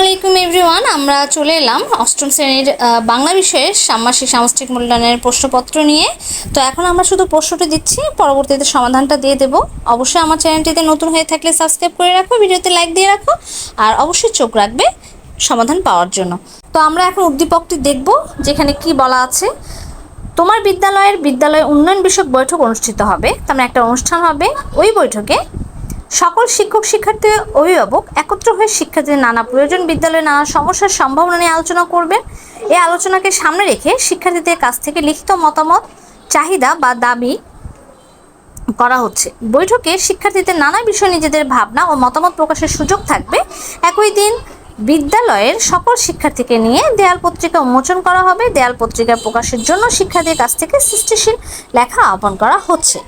আলাইকুম এভরিওয়ান, আমরা চলে এলাম অষ্টম শ্রেণির বাংলা বিষয়ের ষান্মাসিক সামষ্টিক মূল্যায়নের প্রশ্নপত্র নিয়ে। তো এখন আমরা শুধু প্রশ্নটি দিচ্ছি, পরবর্তীতে সমাধানটা দিয়ে দেব। অবশ্যই আমার চ্যানেলটিতে নতুন হয়ে থাকলে সাবস্ক্রাইব করে রাখো, ভিডিওতে লাইক দিয়ে রাখো, আর অবশ্যই চোখ রাখবে সমাধান পাওয়ার জন্য। তো আমরা এখন উদ্দীপকটি দেখব, যেখানে কি বলা আছে, তোমার বিদ্যালয়ের বিদ্যালয় উন্নয়ন বিষয়ক বৈঠক অনুষ্ঠিত হবে। তার মানে একটা অনুষ্ঠান হবে, ওই বৈঠকে সকল শিক্ষক, শিক্ষার্থী, অভিভাবক একত্র হয়ে শিক্ষার্থীদের নানা প্রয়োজন বিদ্যালয়ে নানা সমস্যার সম্ভাবনা নিয়ে আলোচনা করবেন। এই আলোচনাকে সামনে রেখে শিক্ষার্থীদের কাছ থেকে লিখিত মতামত, চাহিদা বা দাবি করা হচ্ছে। বৈঠকে শিক্ষার্থীদের নানা বিষয়ে নিজেদের ভাবনা ও মতামত প্রকাশের সুযোগ থাকবে। একই দিন বিদ্যালয়ের সকল শিক্ষার্থীকে নিয়ে দেয়াল পত্রিকা উন্মোচন করা হবে। দেয়াল পত্রিকা প্রকাশের জন্য শিক্ষার্থীর কাছ থেকে সৃষ্টিশীল লেখা আহ্বান করা হচ্ছে।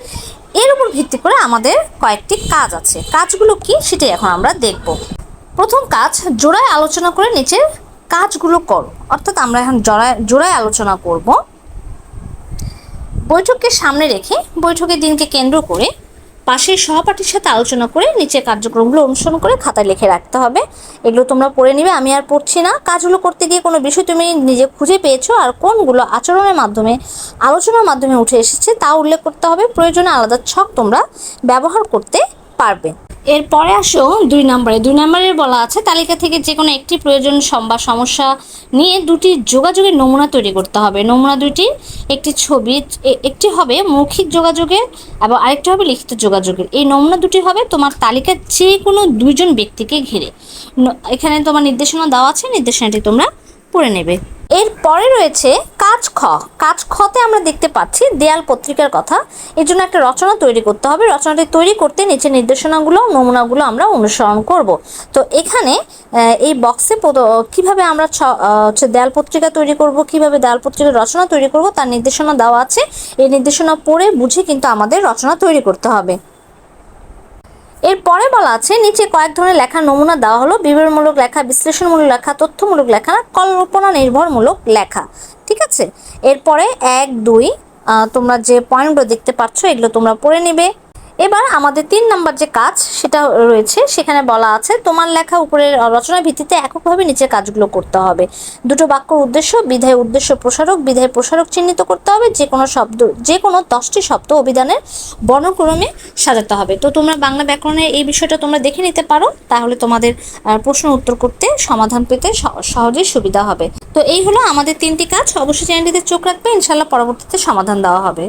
এর উপর ভিত্তি করে আমাদের কয়েকটি কাজ আছে। কাজগুলো কি সেটাই এখন আমরা দেখব। প্রথম কাজ, জোড়ায় আলোচনা করে নিচের কাজগুলো করো। অর্থাৎ আমরা এখন জোড়ায় জোড়ায় আলোচনা করব। বৈঠককে সামনে রেখে বৈঠকের দিনকে কেন্দ্র করে পাশের সহপাঠীর সাথে আলোচনা করে নিচে কার্যক্রমগুলো অনুসরণ করে খাতায় লিখে রাখতে হবে। এগুলো তোমরা পড়ে নিবে, আমি আর পড়ছি না। কাজগুলো করতে গিয়ে কোনো বিষয় তুমি নিজে খুঁজে পেয়েছ আর কোনগুলো আচরণের মাধ্যমে, আলোচনার মাধ্যমে উঠে এসেছে তা উল্লেখ করতে হবে। প্রয়োজনে আলাদা ছক তোমরা ব্যবহার করতে পারবে। এরপরে আসো দুই নম্বরে। দুই নম্বরে বলা আছে, তালিকা থেকে যে কোনো একটি প্রয়োজন সম- বা সমস্যা নিয়ে দুটি যোগাযোগের নমুনা তৈরি করতে হবে। নমুনা দুটি একটি ছবি একটি হবে মৌখিক যোগাযোগের এবং আরেকটি হবে লিখিত যোগাযোগের। এই নমুনা দুটি হবে তোমার তালিকার যে কোনো দুইজন ব্যক্তিকে ঘিরে। এখানে তোমার নির্দেশনা দেওয়া আছে, নির্দেশনাটি তোমরা পড়ে নেবে। এরপরে রয়েছে কাজ খ কাজ খতে আমরা দেখতে পাচ্ছি দেয়াল পত্রিকার কথা। এর জন্য একটা রচনা তৈরি করতে হবে। রচনাটি তৈরি করতে নিচে নির্দেশনাগুলো, নমুনাগুলো আমরা অনুসরণ করব। তো এখানে এই বক্সে কীভাবে আমরা হচ্ছে দেয়াল পত্রিকা তৈরি করব, কীভাবে দেয়াল পত্রিকার রচনা তৈরি করব, তার নির্দেশনা দেওয়া আছে। এই নির্দেশনা পড়ে বুঝে কিন্তু আমাদের রচনা তৈরি করতে হবে। এরপরে বলা আছে, নিচে কয়েক ধরনের লেখার নমুনা দেওয়া হলো। বিবরণমূলক লেখা, বিশ্লেষণমূলক লেখা, তথ্যমূলক লেখা, কল্পনা নির্ভরমূলক লেখা। ঠিক আছে? এরপরে এক দুই তোমরা যে পয়েন্টগুলো দেখতে পাচ্ছ এগুলো তোমরা পড়ে নেবে। এবার আমাদের তিন নাম্বার যে কাজ সেটা রয়েছে, সেখানে বলা আছে, তোমার লেখা উপরের রচনার ভিত্তিতে এককভাবে নিচে কাজগুলো করতে হবে। দুটো বাক্যর উদ্দেশ্য, বিধায় উদ্দেশ্য প্রসারক, বিধায় প্রসারক চিহ্নিত করতে হবে যে কোনো শব্দ যে কোনো দশটি শব্দ অভিধানের বর্ণক্রমে সাজাতে হবে। তো তোমরা বাংলা ব্যাকরণের এই বিষয়টা তোমরা দেখে নিতে পারো, তাহলে তোমাদের প্রশ্ন উত্তর করতে সমাধান পেতে সহজেই সুবিধা হবে। তো এই হলো আমাদের তিনটি কাজ, অবশ্যই চ্যানেলটিতে চোখ রাখবে ইনশাল্লাহ পরবর্তীতে সমাধান দেওয়া হবে।